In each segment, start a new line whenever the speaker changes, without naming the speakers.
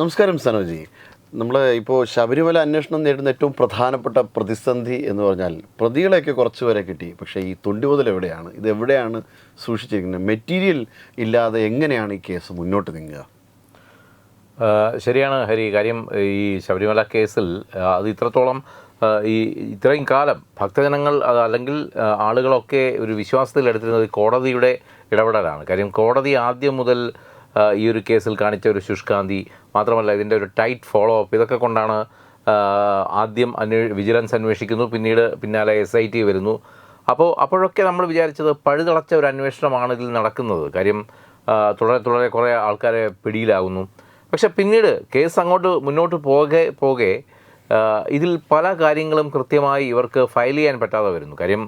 നമസ്കാരം സനോജി. നമ്മൾ ഇപ്പോൾ ശബരിമല അന്വേഷണം നേരിടുന്ന ഏറ്റവും പ്രധാനപ്പെട്ട പ്രതിസന്ധി എന്ന് പറഞ്ഞാൽ പ്രതികളെയൊക്കെ കുറച്ച് വരെ കിട്ടി. പക്ഷേ ഈ തൊണ്ടി മുതൽ എവിടെയാണ്? ഇത് എവിടെയാണ് സൂക്ഷിച്ചിരിക്കുന്നത്? മെറ്റീരിയൽ ഇല്ലാതെ എങ്ങനെയാണ് ഈ കേസ് മുന്നോട്ട് നീങ്ങുക?
ശരിയാണ് ഹരി. കാര്യം ഈ ശബരിമല കേസിൽ അത് ഇത്രത്തോളം ഈ ഇത്രയും കാലം ഭക്തജനങ്ങൾ അല്ലെങ്കിൽ ആളുകളൊക്കെ ഒരു വിശ്വാസത്തിൽ എടുത്തിരുന്നത് കോടതിയുടെ ഇടപെടലാണ്. കാര്യം കോടതി ആദ്യം മുതൽ ഈ ഒരു കേസിൽ കാണിച്ച ഒരു ശുഷ്കാന്തി. മാത്രമല്ല ഇതിന്റെ ഒരു ടൈറ്റ് ഫോളോ അപ്പ് ഇതൊക്കെ കൊണ്ടാണ് ആദ്യം അന്വേ വിജിലൻസ് അന്വേഷിക്കുന്നു പിന്നീട് പിന്നാലെ എസ് ഐ ടി വരുന്നു. അപ്പോൾ അപ്പോഴൊക്കെ നമ്മൾ വിചാരിച്ചത് പഴുതളച്ച ഒരു അന്വേഷണമാണ് ഇതിൽ നടക്കുന്നത്. കാര്യം തുടരെ തുടരെ കുറേ ആൾക്കാരെ പിടിയിലാകുന്നു. പക്ഷെ പിന്നീട് കേസ് അങ്ങോട്ട് മുന്നോട്ട് പോകെ പോകെ ഇതിൽ പല കാര്യങ്ങളും കൃത്യമായി ഇവർക്ക് ഫയൽ ചെയ്യാൻ പറ്റാതെ വരുന്നു. കാര്യം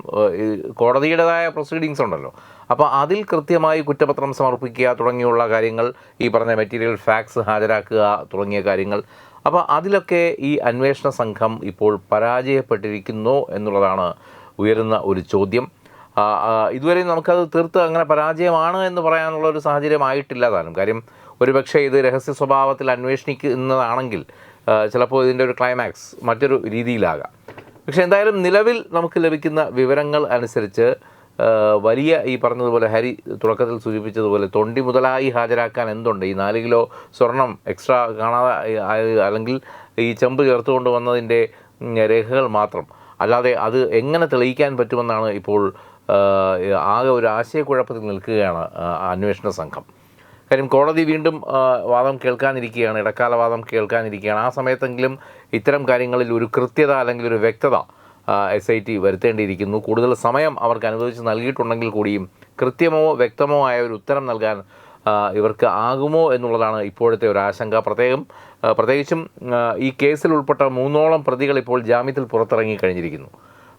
കോടതിയുടേതായ പ്രൊസീഡിങ്സ് ഉണ്ടല്ലോ. അപ്പോൾ അതിൽ കൃത്യമായി കുറ്റപത്രം സമർപ്പിക്കുക തുടങ്ങിയുള്ള കാര്യങ്ങൾ ഈ പറഞ്ഞ മെറ്റീരിയൽ ഫാക്സ് ഹാജരാക്കുക തുടങ്ങിയ കാര്യങ്ങൾ. അപ്പോൾ അതിലൊക്കെ ഈ അന്വേഷണ സംഘം ഇപ്പോൾ പരാജയപ്പെട്ടിരിക്കുന്നു എന്നുള്ളതാണ് ഉയരുന്ന ഒരു ചോദ്യം. ഇതുവരെ നമുക്കത് തീർത്ത് അങ്ങനെ പരാജയമാണ് എന്ന് പറയാനുള്ള ഒരു സാഹചര്യം ആയിട്ടില്ല താനും. കാര്യം ഒരുപക്ഷെ ഇത് രഹസ്യ സ്വഭാവത്തിൽ അന്വേഷിക്കുന്നതാണെങ്കിൽ ചിലപ്പോൾ ഇതിന്റെ ഒരു ക്ലൈമാക്സ് മറ്റൊരു രീതിയിലാകാം. പക്ഷേ എന്തായാലും നിലവിൽ നമുക്ക് ലഭിക്കുന്ന വിവരങ്ങൾ അനുസരിച്ച് വലിയ ഈ പറഞ്ഞതുപോലെ ഹരി തുടക്കത്തിൽ സൂചിപ്പിച്ചതുപോലെ തൊണ്ടി മുതലായി ഹാജരാക്കാൻ എന്തുണ്ട്? ഈ നാല് കിലോ സ്വർണം എക്സ്ട്രാ കാണാതെ അല്ലെങ്കിൽ ഈ ചെമ്പ് ചേർത്തുകൊണ്ട് വന്നതിന്റെ രേഖകൾ മാത്രം. അല്ലാതെ അത് എങ്ങനെ തെളിയിക്കാൻ പറ്റുമെന്നാണ് ഇപ്പോൾ ആകെ ഒരു ആശയക്കുഴപ്പത്തിൽ നിൽക്കുകയാണ് അന്വേഷണ സംഘം. കാര്യം കോടതി വീണ്ടും വാദം കേൾക്കാനിരിക്കുകയാണ് ഇടക്കാല വാദം കേൾക്കാനിരിക്കുകയാണ്. ആ സമയത്തെങ്കിലും ഇത്തരം കാര്യങ്ങളിൽ ഒരു കൃത്യത അല്ലെങ്കിൽ ഒരു വ്യക്തത എസ് ഐ ടി വരുത്തേണ്ടിയിരിക്കുന്നു. കൂടുതൽ സമയം അവർക്ക് അനുവദിച്ച് നൽകിയിട്ടുണ്ടെങ്കിൽ കൂടിയും കൃത്യമോ വ്യക്തമോ ആയ ഒരു ഉത്തരം നൽകാൻ ഇവർക്ക് ആകുമോ എന്നുള്ളതാണ് ഇപ്പോഴത്തെ ഒരു ആശങ്ക. പ്രത്യേകം പ്രത്യേകിച്ചും ഈ കേസിൽ ഉൾപ്പെട്ട മൂന്നോളം പ്രതികൾ ഇപ്പോൾ ജാമ്യത്തിൽ പുറത്തിറങ്ങി കഴിഞ്ഞിരിക്കുന്നു.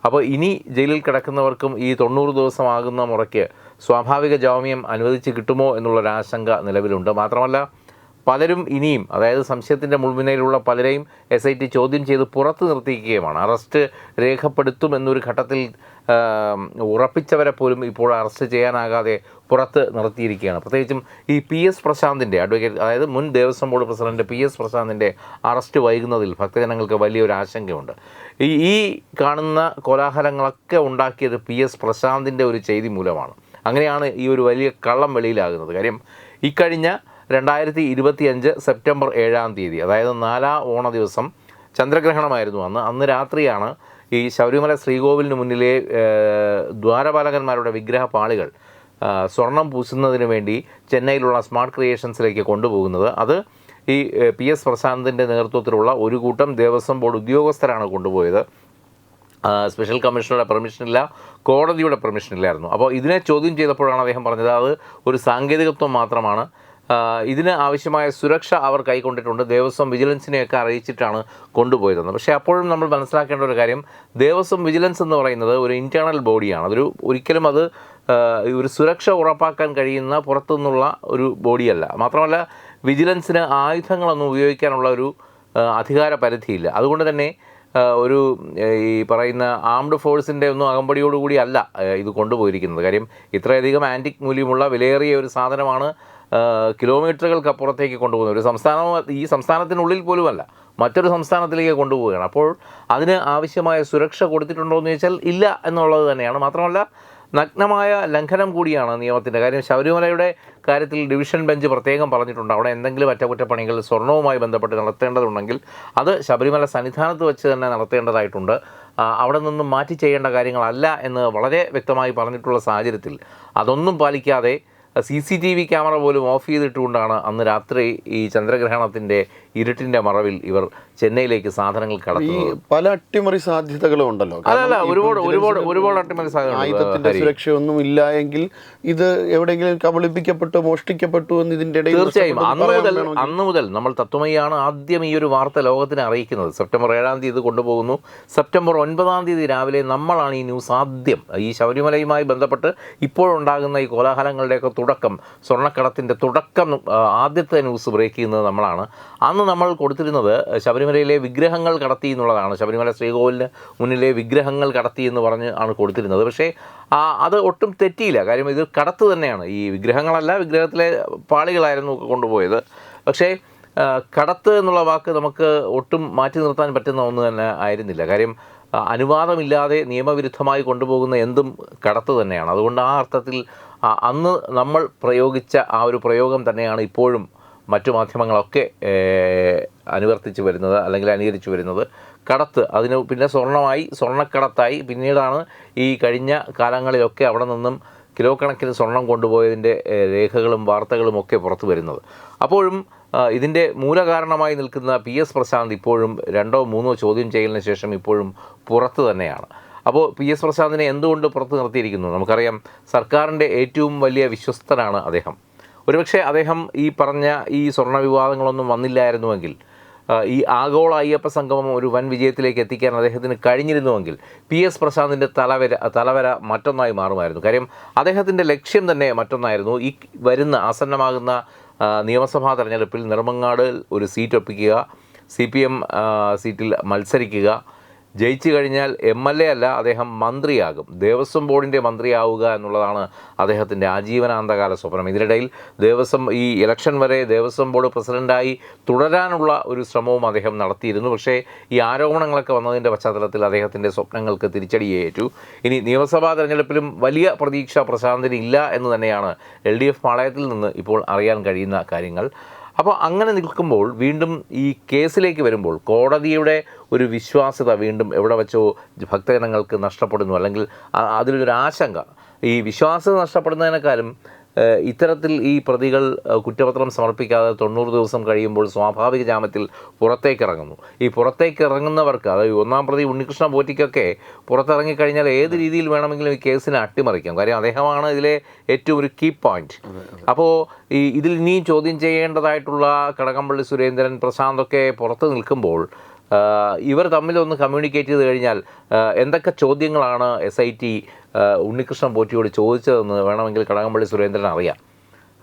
അപ്പോൾ ഇനി ജയിലിൽ കിടക്കുന്നവർക്കും ഈ തൊണ്ണൂറ് ദിവസമാകുന്ന മുറയ്ക്ക് സ്വാഭാവിക ജാമ്യം അനുവദിച്ച് കിട്ടുമോ എന്നുള്ളൊരു ആശങ്ക നിലവിലുണ്ട്. മാത്രമല്ല പലരും ഇനിയും അതായത് സംശയത്തിന്റെ മുൾമുനയിലുള്ള പലരെയും എസ് ഐ ടി ചോദ്യം ചെയ്ത് പുറത്ത് നിർത്തിയിരിക്കുകയുമാണ്. അറസ്റ്റ് രേഖപ്പെടുത്തും എന്നൊരു ഘട്ടത്തിൽ ഉറപ്പിച്ചവരെ പോലും ഇപ്പോൾ അറസ്റ്റ് ചെയ്യാനാകാതെ പുറത്ത് നിർത്തിയിരിക്കുകയാണ്. പ്രത്യേകിച്ചും ഈ പി എസ് പ്രശാന്തിന്റെ അഡ്വക്കേറ്റ് അതായത് മുൻ Devaswom board president P S പ്രശാന്തിന്റെ arrest വൈകുന്നതിൽ ഭക്തജനങ്ങൾക്ക് വലിയൊരു ആശങ്കയുണ്ട്. ഈ ഈ കാണുന്ന കോലാഹലങ്ങളൊക്കെ ഉണ്ടാക്കിയത് പി എസ് പ്രശാന്തിന്റെ ഒരു ചെയ്തി മൂലമാണ്. അങ്ങനെയാണ് ഈ ഒരു വലിയ കള്ളം വെളിയിലാകുന്നത്. കാര്യം ഇക്കഴിഞ്ഞ രണ്ടായിരത്തി ഇരുപത്തി അഞ്ച് സെപ്റ്റംബർ ഏഴാം തീയതി അതായത് നാലാം ഓണ ദിവസം ചന്ദ്രഗ്രഹണമായിരുന്നു അന്ന്. അന്ന് രാത്രിയാണ് ഈ ശബരിമല ശ്രീകോവിലിന് മുന്നിലെ ദ്വാരപാലകന്മാരുടെ വിഗ്രഹ പാളികൾ സ്വർണം പൂശുന്നതിന് വേണ്ടി ചെന്നൈയിലുള്ള സ്മാർട്ട് ക്രിയേഷൻസിലേക്ക് കൊണ്ടുപോകുന്നത്. അത് ഈ പി എസ് പ്രശാന്തിന്റെ നേതൃത്വത്തിലുള്ള ഒരു കൂട്ടം ദേവസ്വം ബോർഡ് ഉദ്യോഗസ്ഥരാണ് കൊണ്ടുപോയത്. സ്പെഷ്യൽ കമ്മീഷണറുടെ പെർമിഷനില്ല കോടതിയുടെ പെർമിഷനില്ലായിരുന്നു അപ്പോൾ ഇതിനെ ചോദ്യം ചെയ്തപ്പോഴാണ് അദ്ദേഹം പറഞ്ഞത് അത് ഒരു സാങ്കേതികത്വം മാത്രമാണ്. ഇതിന് ആവശ്യമായ സുരക്ഷ അവർ കൈക്കൊണ്ടിട്ടുണ്ട്. ദേവസ്വം വിജിലൻസിനെയൊക്കെ അറിയിച്ചിട്ടാണ് കൊണ്ടുപോയതെന്ന്. പക്ഷേ അപ്പോഴും നമ്മൾ മനസ്സിലാക്കേണ്ട ഒരു കാര്യം ദേവസ്വം വിജിലൻസ് എന്ന് പറയുന്നത് ഒരു ഇന്റേർണൽ ബോഡിയാണ്. അതൊരു ഒരിക്കലും അത് ഒരു സുരക്ഷ ഉറപ്പാക്കാൻ കഴിയുന്ന പുറത്തുനിന്നുള്ള ഒരു ബോഡിയല്ല. മാത്രമല്ല വിജിലൻസിന് ആയുധങ്ങളൊന്നും ഉപയോഗിക്കാനുള്ള ഒരു അധികാര പരിധിയില്ല. അതുകൊണ്ട് തന്നെ ഒരു ഈ പറയുന്ന ആംഡ് ഫോഴ്സിന്റെ ഒന്നും അകമ്പടിയോടുകൂടി അല്ല ഇത് കൊണ്ടുപോയിരിക്കുന്നത്. കാര്യം ഇത്രയധികം ആന്റിക് മൂല്യമുള്ള വിലയേറിയ ഒരു സാധനമാണ് കിലോമീറ്ററുകൾക്കപ്പുറത്തേക്ക് കൊണ്ടുപോകുന്നത്. ഒരു സംസ്ഥാനം ഈ സംസ്ഥാനത്തിനുള്ളിൽ പോലുമല്ല മറ്റൊരു സംസ്ഥാനത്തിലേക്ക് കൊണ്ടുപോവുകയാണ്. അപ്പോൾ അതിന് ആവശ്യമായ സുരക്ഷ കൊടുത്തിട്ടുണ്ടോ എന്ന് ചോദിച്ചാൽ ഇല്ല എന്നുള്ളത് തന്നെയാണ്. മാത്രമല്ല നഗ്നമായ ലംഘനം കൂടിയാണ് നിയമത്തിന്റെ കാര്യം ശബരിമലയുടെ കാര്യത്തിൽ ഡിവിഷൻ ബെഞ്ച് പ്രത്യേകം പറഞ്ഞിട്ടുണ്ട്. അവിടെ എന്തെങ്കിലും അറ്റകുറ്റപ്പണികൾ സ്വർണവുമായി ബന്ധപ്പെട്ട് നടത്തേണ്ടതുണ്ടെങ്കിൽ അത് ശബരിമല സന്നിധാനത്ത് വെച്ച് തന്നെ നടത്തേണ്ടതായിട്ടുണ്ട്. അവിടെ നിന്നും മാറ്റി ചെയ്യേണ്ട കാര്യങ്ങളല്ല എന്ന് വളരെ വ്യക്തമായി പറഞ്ഞിട്ടുള്ള സാഹചര്യത്തിൽ അതൊന്നും പാലിക്കാതെ C C T V camera പോലും ഓഫ് ചെയ്തിട്ടുകൊണ്ടാണ് അന്ന് രാത്രി ഈ ചന്ദ്രഗ്രഹണത്തിന്റെ ഇരുട്ടിന്റെ മറവിൽ ഇവർ ചെന്നൈയിലേക്ക് സാധനങ്ങൾ
കടത്തി
കടത്തുന്നത്.
പല അട്ടിമറി സാധ്യതകളും ഉണ്ടല്ലോ.
അല്ല ഒരുപാട് ഒരുപാട് ഒരുപാട് അട്ടിമറി
ആയുധത്തിന്റെ സുരക്ഷയൊന്നും ഇല്ല എങ്കിൽ ഇത് എവിടെയെങ്കിലും കബളിപ്പിക്കപ്പെട്ടു മോഷ്ടിക്കപ്പെട്ടു എന്ന് ഇതിന്റെ ഇടയിൽ
തീർച്ചയായും. അന്ന് മുതൽ അന്ന് മുതൽ നമ്മൾ തത്വമയാണ് ആദ്യം ഈ ഒരു വാർത്ത ലോകത്തിന് അറിയിക്കുന്നത്. സെപ്റ്റംബർ ഏഴാം തീയതി കൊണ്ടുപോകുന്നു. സെപ്റ്റംബർ ഒൻപതാം തീയതി രാവിലെ നമ്മളാണ് ഈ ന്യൂസ് ആദ്യം. ഈ ശബരിമലയുമായി ബന്ധപ്പെട്ട് ഇപ്പോഴുണ്ടാകുന്ന ഈ കോലാഹലങ്ങളുടെയൊക്കെ തുടക്കം സ്വർണക്കടത്തിന്റെ തുടക്കം ആദ്യത്തെ ന്യൂസ് ബ്രേക്ക് ചെയ്യുന്നത് നമ്മളാണ്. അന്ന് നമ്മൾ കൊടുത്തിരുന്നത് ശബരിമലയിലെ വിഗ്രഹങ്ങൾ കടത്തി എന്നുള്ളതാണ്. ശബരിമല ശ്രീകോവിലിന് മുന്നിലെ വിഗ്രഹങ്ങൾ കടത്തി എന്ന് പറഞ്ഞ് ആണ് കൊടുത്തിരുന്നത്. പക്ഷേ അത് ഒട്ടും തെറ്റിയില്ല. കാര്യം ഇത് കടത്ത് തന്നെയാണ്. ഈ വിഗ്രഹങ്ങളല്ല വിഗ്രഹത്തിലെ പാളികളായിരുന്നു കൊണ്ടുപോയത്. പക്ഷേ കടത്ത് എന്നുള്ള വാക്ക് നമുക്ക് ഒട്ടും മാറ്റി നിർത്താൻ പറ്റുന്ന ഒന്ന് തന്നെ ആയിരുന്നില്ല. കാര്യം അനുവാദമില്ലാതെ നിയമവിരുദ്ധമായി കൊണ്ടുപോകുന്ന എന്തും കടത്ത് തന്നെയാണ്. അതുകൊണ്ട് ആ അർത്ഥത്തിൽ അന്ന് നമ്മൾ പ്രയോഗിച്ച ആ ഒരു പ്രയോഗം തന്നെയാണ് ഇപ്പോഴും മറ്റു മാധ്യമങ്ങളൊക്കെ അനുവർത്തിച്ച് വരുന്നത് അല്ലെങ്കിൽ അനുകരിച്ചു വരുന്നത് കടത്ത്. അതിന് പിന്നെ സ്വർണമായി സ്വർണക്കടത്തായി പിന്നീടാണ് ഈ കഴിഞ്ഞ കാലങ്ങളിലൊക്കെ അവിടെ നിന്നും കിലോ കണക്കിന് സ്വർണം കൊണ്ടുപോയതിന്റെ രേഖകളും വാർത്തകളും ഒക്കെ പുറത്തു വരുന്നത്. അപ്പോഴും ഇതിന്റെ മൂലകാരണമായി നിൽക്കുന്ന പി എസ് പ്രശാന്ത് ഇപ്പോഴും രണ്ടോ മൂന്നോ ചോദ്യം ചെയ്യലിന് ശേഷം ഇപ്പോഴും പുറത്ത് തന്നെയാണ്. അപ്പോൾ പി എസ് പ്രശാന്തിനെ എന്തുകൊണ്ട് പുറത്ത് നിർത്തിയിരിക്കുന്നു? നമുക്കറിയാം സർക്കാരിന്റെ ഏറ്റവും വലിയ വിശ്വസ്തനാണ് അദ്ദേഹം. ഒരുപക്ഷെ അദ്ദേഹം ഈ പറഞ്ഞ ഈ സ്വർണ വിവാദങ്ങളൊന്നും വന്നില്ലായിരുന്നുവെങ്കിൽ ഈ ആഗോള അയ്യപ്പ സംഗമം ഒരു വൻ വിജയത്തിലേക്ക് എത്തിക്കാൻ അദ്ദേഹത്തിന് കഴിഞ്ഞിരുന്നുവെങ്കിൽ പി എസ് പ്രശാന്തിന്റെ തലവര തലവര മറ്റൊന്നായി മാറുമായിരുന്നു. കാര്യം അദ്ദേഹത്തിന്റെ ലക്ഷ്യം തന്നെ മറ്റൊന്നായിരുന്നു. ഈ വരുന്ന ആസന്നമാകുന്ന നിയമസഭാ തെരഞ്ഞെടുപ്പിൽ നിർമ്മങ്ങാട് ഒരു സീറ്റ് ഒപ്പിക്കുക സി പി എം സീറ്റിൽ മത്സരിക്കുക ജയിച്ചു കഴിഞ്ഞാൽ എം എൽ എ അല്ല അദ്ദേഹം മന്ത്രിയാകും. ദേവസ്വം ബോർഡിന്റെ മന്ത്രിയാവുക എന്നുള്ളതാണ് അദ്ദേഹത്തിന്റെ ആജീവനാന്തകാല സ്വപ്നം. ഇതിനിടയിൽ ദേവസ്വം ഈ ഇലക്ഷൻ വരെ ദേവസ്വം ബോർഡ് പ്രസിഡന്റായി തുടരാനുള്ള ഒരു ശ്രമവും അദ്ദേഹം നടത്തിയിരുന്നു. പക്ഷേ ഈ ആരോപണങ്ങളൊക്കെ വന്നതിന്റെ പശ്ചാത്തലത്തിൽ അദ്ദേഹത്തിന്റെ സ്വപ്നങ്ങൾക്ക് തിരിച്ചടിയേറ്റു. ഇനി നിയമസഭാ തെരഞ്ഞെടുപ്പിലും വലിയ പ്രതീക്ഷ പ്രശാന്തിന് ഇല്ല എന്ന് തന്നെയാണ് എൽ ഡി എഫ് പാളയത്തിൽ നിന്ന് ഇപ്പോൾ അറിയാൻ കഴിയുന്ന കാര്യങ്ങൾ. അപ്പോൾ അങ്ങനെ നിൽക്കുമ്പോൾ വീണ്ടും ഈ കേസിലേക്ക് വരുമ്പോൾ കോടതിയുടെ ഒരു വിശ്വാസ്യത വീണ്ടും എവിടെ വെച്ചോ ഭക്തജനങ്ങൾക്ക് നഷ്ടപ്പെടുന്നു അല്ലെങ്കിൽ അതിലൊരു ആശങ്ക. ഈ വിശ്വാസ്യത നഷ്ടപ്പെടുന്നതിനേക്കാളും ഇത്തരത്തിൽ ഈ പ്രതികൾ കുറ്റപത്രം സമർപ്പിക്കാതെ തൊണ്ണൂറ് ദിവസം കഴിയുമ്പോൾ സ്വാഭാവിക ജാമ്യത്തിൽ പുറത്തേക്കിറങ്ങുന്നു. ഈ പുറത്തേക്കിറങ്ങുന്നവർക്ക് അതായത് ഒന്നാം പ്രതി ഉണ്ണികൃഷ്ണ പോറ്റിക്കൊക്കെ പുറത്തിറങ്ങിക്കഴിഞ്ഞാൽ ഏത് രീതിയിൽ വേണമെങ്കിലും ഈ കേസിനെ അട്ടിമറിക്കാം. കാര്യം അദ്ദേഹമാണ് ഇതിലെ ഏറ്റവും ഒരു കീ പോയിന്റ് അപ്പോൾ ഈ ഇതിൽ ഇനിയും ചോദ്യം ചെയ്യേണ്ടതായിട്ടുള്ള കടകംപള്ളി സുരേന്ദ്രൻ പ്രശാന്തൊക്കെ പുറത്ത് നിൽക്കുമ്പോൾ ഇവർ തമ്മിലൊന്ന് കമ്മ്യൂണിക്കേറ്റ് ചെയ്ത് കഴിഞ്ഞാൽ എന്തൊക്കെ ചോദ്യങ്ങളാണ് എസ് ഐ ടി ഉണ്ണികൃഷ്ണൻ പോറ്റിയോട് ചോദിച്ചതെന്ന് വേണമെങ്കിൽ കടകംപള്ളി സുരേന്ദ്രൻ അറിയാം.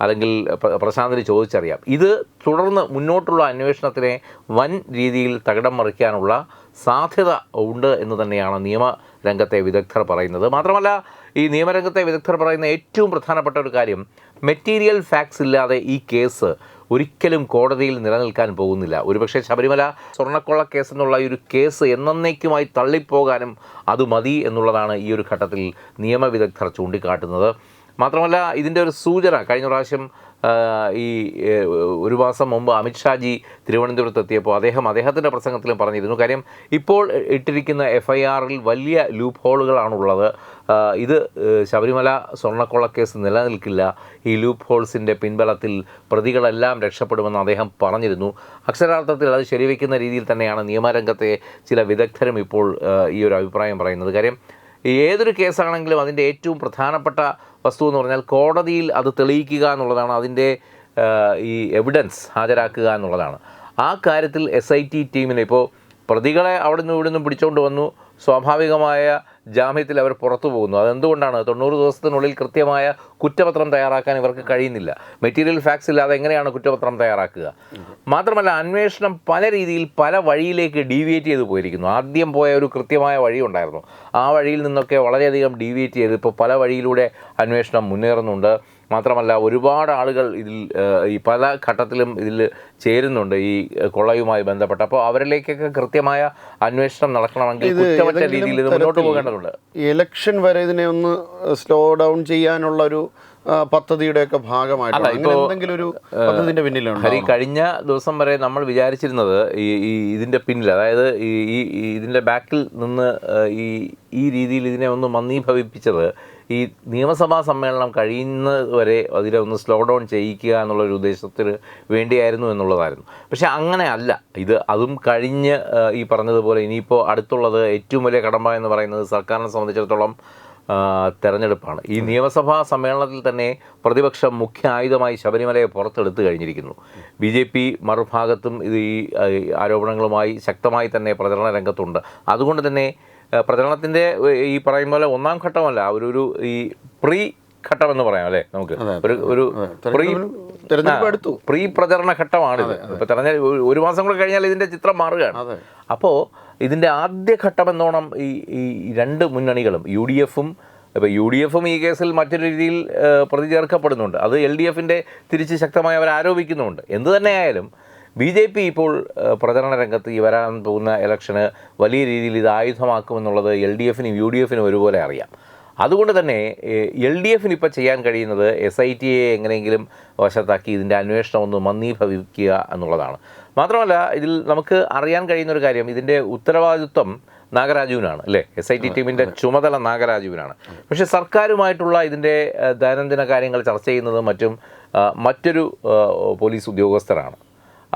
അല്ലെങ്കിൽ പ്ര- പ്രശാന്തിന് ചോദിച്ചറിയാം. ഇത് തുടർന്ന് മുന്നോട്ടുള്ള അന്വേഷണത്തിനെ വൻ രീതിയിൽ തകിടം മറിക്കാനുള്ള സാധ്യത ഉണ്ട് എന്ന് തന്നെയാണ് നിയമരംഗത്തെ വിദഗ്ധർ പറയുന്നത്. മാത്രമല്ല ഈ നിയമരംഗത്തെ വിദഗ്ധർ പറയുന്ന ഏറ്റവും പ്രധാനപ്പെട്ട ഒരു കാര്യം മെറ്റീരിയൽ ഫാക്ട്സ് ഇല്ലാതെ ഈ കേസ് ഒരിക്കലും കോടതിയിൽ നിലനിൽക്കാൻ പോകുന്നില്ല. ഒരുപക്ഷെ ശബരിമല സ്വർണക്കൊള്ള കേസ് എന്നുള്ള ഈ ഒരു കേസ് എന്നേക്കുമായി തള്ളിപ്പോകാനും അത് മതി എന്നുള്ളതാണ് ഈ ഒരു ഘട്ടത്തിൽ നിയമവിദഗ്ധർ ചൂണ്ടിക്കാട്ടുന്നത്. മാത്രമല്ല ഇതിന്റെ ഒരു സൂചന കഴിഞ്ഞ പ്രാവശ്യം ഈ ഒരു മാസം മുമ്പ് അമിത്ഷാജി തിരുവനന്തപുരത്ത് എത്തിയപ്പോൾ അദ്ദേഹം അദ്ദേഹത്തിന്റെ പ്രസംഗത്തിലും പറഞ്ഞിരുന്നു. കാര്യം ഇപ്പോൾ ഇട്ടിരിക്കുന്ന എഫ് ഐ ആറിൽ വലിയ ലൂപ്പ് ഹോളുകളാണുള്ളത്. ഇത് ശബരിമല ശബരിമല സ്വർണക്കൊള്ളക്കേസ് നിലനിൽക്കില്ല. ഈ ലൂപ്പ് ഹോൾസിന്റെ പിൻബലത്തിൽ പ്രതികളെല്ലാം രക്ഷപ്പെടുമെന്ന് അദ്ദേഹം പറഞ്ഞിരുന്നു. അക്ഷരാർത്ഥത്തിൽ അത് ശരിവെക്കുന്ന രീതിയിൽ തന്നെയാണ് നിയമരംഗത്തെ ചില വിദഗ്ധരും ഇപ്പോൾ ഈ ഒരു അഭിപ്രായം പറയുന്നത്. കാര്യം ഏതൊരു കേസാണെങ്കിലും അതിന്റെ ഏറ്റവും പ്രധാനപ്പെട്ട വസ്തു എന്ന് പറഞ്ഞാൽ കോടതിയിൽ അത് തെളിയിക്കുക എന്നുള്ളതാണ് അതിന്റെ ഈ എവിഡൻസ് ഹാജരാക്കുക എന്നുള്ളതാണ്. ആ കാര്യത്തിൽ എസ് ഐ ടി ടീമിന് ഇപ്പോൾ പ്രതികളെ അവിടെ നിന്ന് ഇവിടെ നിന്നും പിടിച്ചുകൊണ്ട് വന്നു. സ്വാഭാവികമായ ജാമ്യത്തിൽ അവർ പുറത്തു പോകുന്നു. അതെന്തുകൊണ്ടാണ്? തൊണ്ണൂറ് ദിവസത്തിനുള്ളിൽ കൃത്യമായ കുറ്റപത്രം തയ്യാറാക്കാൻ ഇവർക്ക് കഴിയുന്നില്ല. മെറ്റീരിയൽ ഫാക്സ് ഇല്ലാതെ എങ്ങനെയാണ് കുറ്റപത്രം തയ്യാറാക്കുക? മാത്രമല്ല അന്വേഷണം പല രീതിയിൽ പല വഴിയിലേക്ക് ഡീവിയേറ്റ് ചെയ്ത് പോയിരിക്കുന്നു. ആദ്യം പോയ ഒരു കൃത്യമായ വഴി ഉണ്ടായിരുന്നു. ആ വഴിയിൽ നിന്നൊക്കെ വളരെയധികം ഡീവിയേറ്റ് ചെയ്ത് ഇപ്പോൾ പല വഴിയിലൂടെ അന്വേഷണം മുന്നേറുന്നുണ്ട്. മാത്രമല്ല ഒരുപാട് ആളുകൾ ഇതിൽ ഈ പല ഘട്ടത്തിലും ഇതിൽ ചേരുന്നുണ്ട് ഈ കൊളയുമായി കൊള്ളയുമായി ബന്ധപ്പെട്ട്. അപ്പോൾ അവരിലേക്കൊക്കെ കൃത്യമായ അന്വേഷണം നടക്കണമെങ്കിൽ കുറ്റമറ്റ രീതിയിൽ ഇത് മുന്നോട്ട് പോകേണ്ടതുണ്ട്.
ഇലക്ഷൻ വരെ ഇതിനെ ഒന്ന് സ്ലോ ഡൗൺ ചെയ്യാനുള്ള ഒരു പദ്ധതിയുടെയൊക്കെ പദ്ധതിയുടെ ഒക്കെ ഭാഗമായിട്ട് എന്തെങ്കിലും ഒരു പദ്ധതിന്റെ
ഹരി കഴിഞ്ഞ ദിവസം വരെ നമ്മൾ വിചാരിച്ചിരുന്നത് ഈ ഈ ഇതിന്റെ പിന്നിൽ അതായത് ഈ ഇതിന്റെ ബാക്കിൽ നിന്ന് ഈ ഈ രീതിയിൽ ഇതിനെ ഒന്ന് മന്ദീഭവിപ്പിച്ചത് ഈ നിയമസഭാ സമ്മേളനം കഴിയുന്നത് വരെ അതിനെ ഒന്ന് സ്ലോ ഡൗൺ ചെയ്യിക്കുക എന്നുള്ളൊരു ഉദ്ദേശത്തിന് വേണ്ടിയായിരുന്നു എന്നുള്ളതായിരുന്നു. പക്ഷേ അങ്ങനെ അല്ല. ഇത് അതും കഴിഞ്ഞ് ഈ പറഞ്ഞതുപോലെ ഇനിയിപ്പോൾ അടുത്തുള്ളത് ഏറ്റവും വലിയ കടമ്പ എന്ന് പറയുന്നത് സർക്കാരിനെ സംബന്ധിച്ചിടത്തോളം തെരഞ്ഞെടുപ്പാണ്. ഈ നിയമസഭാ സമ്മേളനത്തിൽ തന്നെ പ്രതിപക്ഷം മുഖ്യ ആയുധമായി ശബരിമലയെ പുറത്തെടുത്തു കഴിഞ്ഞിരിക്കുന്നു. ബി ജെ പി മറുഭാഗത്തും ഇത് ഈ ആരോപണങ്ങളുമായി ശക്തമായി തന്നെ പ്രചരണ രംഗത്തുണ്ട്. അതുകൊണ്ട് തന്നെ പ്രചരണത്തിന്റെ ഈ പറയും പോലെ ഒന്നാം ഘട്ടമല്ല ഒരു ഒരു ഈ പ്രീ ഘട്ടം എന്ന് പറയാം അല്ലേ നമുക്ക്? ഒരു ഒരു പ്രീ
തെരഞ്ഞെടുപ്പ്
പ്രീ പ്രചരണ ഘട്ടമാണിത്. ഇപ്പൊ തെരഞ്ഞെടുപ്പ് ഒരു- മാസം കൂടെ കഴിഞ്ഞാൽ ഇതിന്റെ ചിത്രം മാറുകയാണ്.
അപ്പോ
ഇതിന്റെ ആദ്യ ഘട്ടം എന്നോണം ഈ ഈ രണ്ട് മുന്നണികളും യു ഡി എഫും ഇപ്പോൾ യു ഡി എഫും ഈ കേസിൽ മറ്റൊരു രീതിയിൽ പ്രതി ചേർക്കപ്പെടുന്നുണ്ട്. അത് എൽ ഡി എഫിന്റെ തിരിച്ച് ശക്തമായി അവർ ആരോപിക്കുന്നുമുണ്ട് എന്തു തന്നെയായാലും ബി ജെ പി ഇപ്പോൾ പ്രചരണ രംഗത്ത് ഈ വരാൻ പോകുന്ന ഇലക്ഷന് വലിയ രീതിയിൽ ഇത് ആയുധമാക്കുമെന്നുള്ളത് എൽ ഡി എഫിനും യു ഡി എഫിനും ഒരുപോലെ അറിയാം. അതുകൊണ്ട് തന്നെ എൽ ഡി എഫിന് ഇപ്പോൾ ചെയ്യാൻ കഴിയുന്നത് എസ് ഐ ടിയെ എങ്ങനെയെങ്കിലും വശത്താക്കി ഇതിന്റെ അന്വേഷണം ഒന്ന് മന്ദീഭവിക്കുക എന്നുള്ളതാണ്. മാത്രമല്ല ഇതിൽ നമുക്ക് അറിയാൻ കഴിയുന്ന ഒരു കാര്യം ഇതിന്റെ ഉത്തരവാദിത്വം നാഗരാജുവിനാണ് അല്ലേ? എസ് ഐ ടി ടീമിന്റെ ചുമതല നാഗരാജുവിനാണ്. പക്ഷേ സർക്കാരുമായിട്ടുള്ള ഇതിന്റെ ദൈനംദിന കാര്യങ്ങൾ ചർച്ച ചെയ്യുന്നത് മറ്റും മറ്റൊരു പോലീസ് ഉദ്യോഗസ്ഥരാണ്.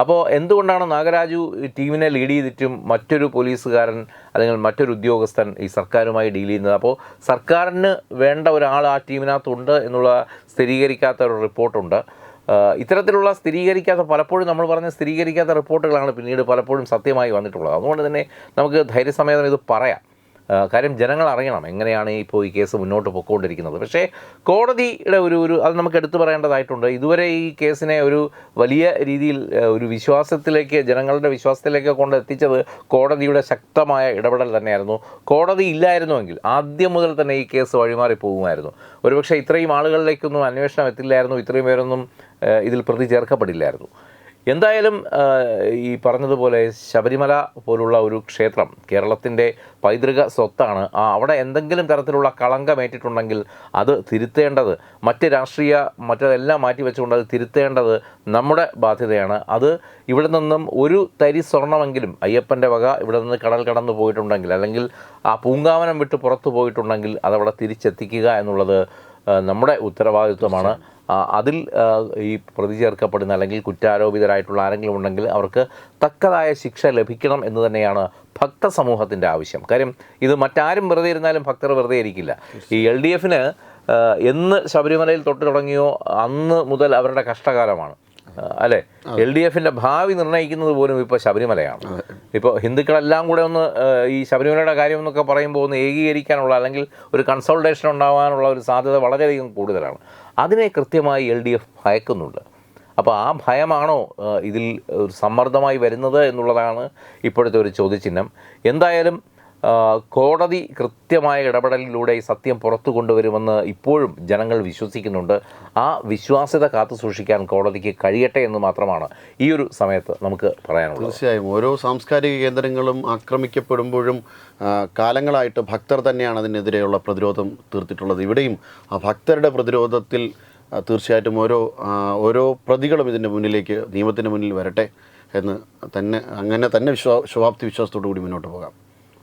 അപ്പോൾ എന്തുകൊണ്ടാണ് നാഗരാജു ടീമിനെ ലീഡ് ചെയ്തിട്ടും മറ്റൊരു പോലീസുകാരൻ അല്ലെങ്കിൽ മറ്റൊരു ഉദ്യോഗസ്ഥൻ ഈ സർക്കാരുമായി ഡീൽ ചെയ്യുന്നത്? അപ്പോൾ സർക്കാരിന് വേണ്ട ഒരാൾ ആ ടീമിനകത്തുണ്ട് എന്നുള്ള സ്ഥിരീകരിക്കാത്ത ഒരു റിപ്പോർട്ടുണ്ട്. ഇത്തരത്തിലുള്ള സ്ഥിരീകരിക്കാത്ത പലപ്പോഴും നമ്മൾ പറഞ്ഞ സ്ഥിരീകരിക്കാത്ത റിപ്പോർട്ടുകളാണ് പിന്നീട് പലപ്പോഴും സത്യമായി വന്നിട്ടുള്ളത്. അതുകൊണ്ട് തന്നെ നമുക്ക് ധൈര്യസമേതം ഇത് പറയാം. കാര്യം ജനങ്ങൾ അറിയണം എങ്ങനെയാണ് ഇപ്പോൾ ഈ കേസ് മുന്നോട്ട് പൊയ്ക്കൊണ്ടിരിക്കുന്നത് പക്ഷേ കോടതിയുടെ ഒരു ഒരു അത് നമുക്ക് എടുത്തു പറയേണ്ടതായിട്ടുണ്ട്. ഇതുവരെ ഈ കേസിനെ ഒരു വലിയ രീതിയിൽ ഒരു വിശ്വാസത്തിലേക്ക് ജനങ്ങളുടെ വിശ്വാസത്തിലേക്ക് കൊണ്ട് എത്തിച്ചത് കോടതിയുടെ ശക്തമായ ഇടപെടൽ തന്നെയായിരുന്നു. കോടതി ഇല്ലായിരുന്നുവെങ്കിൽ ആദ്യം മുതൽ തന്നെ ഈ കേസ് വഴിമാറി പോകുമായിരുന്നു. ഒരുപക്ഷെ ഇത്രയും ആളുകളിലേക്കൊന്നും അന്വേഷണം എത്തില്ലായിരുന്നു ഇത്രയും പേരൊന്നും ഇതിൽ പ്രതി ചേർക്കപ്പെടില്ലായിരുന്നു. എന്തായാലും ഈ പറഞ്ഞതുപോലെ ശബരിമല പോലുള്ള ഒരു ക്ഷേത്രം കേരളത്തിന്റെ പൈതൃക സ്വത്താണ്. ആ അവിടെ എന്തെങ്കിലും തരത്തിലുള്ള കളങ്കമേറ്റിട്ടുണ്ടെങ്കിൽ അത് തിരുത്തേണ്ടത് മറ്റ് രാഷ്ട്രീയ മറ്റതെല്ലാം മാറ്റി വെച്ചുകൊണ്ട് അത് തിരുത്തേണ്ടത് നമ്മുടെ ബാധ്യതയാണ്. അത് ഇവിടെ നിന്നും ഒരു തരി സ്വർണമെങ്കിലും അയ്യപ്പന്റെ വക ഇവിടെ നിന്ന് കടൽ കടന്നു പോയിട്ടുണ്ടെങ്കിൽ അല്ലെങ്കിൽ ആ പൂങ്കാവനം വിട്ട് പുറത്തു പോയിട്ടുണ്ടെങ്കിൽ അതവിടെ തിരിച്ചെത്തിക്കുക എന്നുള്ളത് നമ്മുടെ ഉത്തരവാദിത്വമാണ്. അതിൽ ഈ പ്രതി ചേർക്കപ്പെടുന്ന അല്ലെങ്കിൽ കുറ്റാരോപിതരായിട്ടുള്ള ആരെങ്കിലും ഉണ്ടെങ്കിൽ അവർക്ക് തക്കതായ ശിക്ഷ ലഭിക്കണം എന്ന് തന്നെയാണ് ഭക്ത സമൂഹത്തിന്റെ ആവശ്യം. കാര്യം ഇത് മറ്റാരും വെറുതെ ഇരുന്നാലും ഭക്തർ വെറുതെ ഇരിക്കില്ല. ഈ എൽ ഡി എഫിന് എന്ന് ശബരിമലയിൽ തൊട്ട് തുടങ്ങിയോ അന്ന് മുതൽ അവരുടെ കഷ്ടകാലമാണ്. അല്ലേ? എൽ ഡി എഫിന്റെ ഭാവി നിർണയിക്കുന്നത് പോലും ഇപ്പോൾ ശബരിമലയാണ്. ഇപ്പോൾ ഹിന്ദുക്കളെല്ലാം കൂടെ ഒന്ന് ഈ ശബരിമലയുടെ കാര്യം എന്നൊക്കെ പറയുമ്പോൾ ഒന്ന് ഏകീകരിക്കാനുള്ള അല്ലെങ്കിൽ ഒരു കൺസൾട്ടേഷൻ ഉണ്ടാകാനുള്ള ഒരു സാധ്യത വളരെയധികം കൂടുതലാണ്. അതിനെ കൃത്യമായി എൽ ഡി എഫ് ഭയക്കുന്നുണ്ട്. അപ്പോൾ ആ ഭയമാണോ ഇതിൽ ഒരു സമ്മർദ്ദമായി വരുന്നത് എന്നുള്ളതാണ് ഇപ്പോഴത്തെ ഒരു ചോദ്യചിഹ്നം. എന്തായാലും കോടതി കൃത്യമായ ഇടപെടലിലൂടെ ഈ സത്യം പുറത്തു കൊണ്ടുവരുമെന്ന് ഇപ്പോഴും ജനങ്ങൾ വിശ്വസിക്കുന്നുണ്ട്. ആ വിശ്വാസ്യത കാത്തു സൂക്ഷിക്കാൻ കോടതിക്ക് കഴിയട്ടെ എന്ന് മാത്രമാണ് ഈ ഒരു സമയത്ത് നമുക്ക് പറയാനുള്ളത്.
തീർച്ചയായും. ഓരോ സാംസ്കാരിക കേന്ദ്രങ്ങളും ആക്രമിക്കപ്പെടുമ്പോഴും കാലങ്ങളായിട്ട് ഭക്തർ തന്നെയാണ് അതിനെതിരെയുള്ള പ്രതിരോധം തീർത്തിട്ടുള്ളത്. ഇവിടെയും ആ ഭക്തരുടെ പ്രതിരോധത്തിൽ തീർച്ചയായിട്ടും ഓരോ ഓരോ പ്രതികളും ഇതിന്റെ മുന്നിലേക്ക് നിയമത്തിന്റെ മുന്നിൽ വരട്ടെ എന്ന് തന്നെ അങ്ങനെ തന്നെ വിശ്വാ ശുഭാപ്തി വിശ്വാസത്തോടു കൂടി മുന്നോട്ട് പോകാം.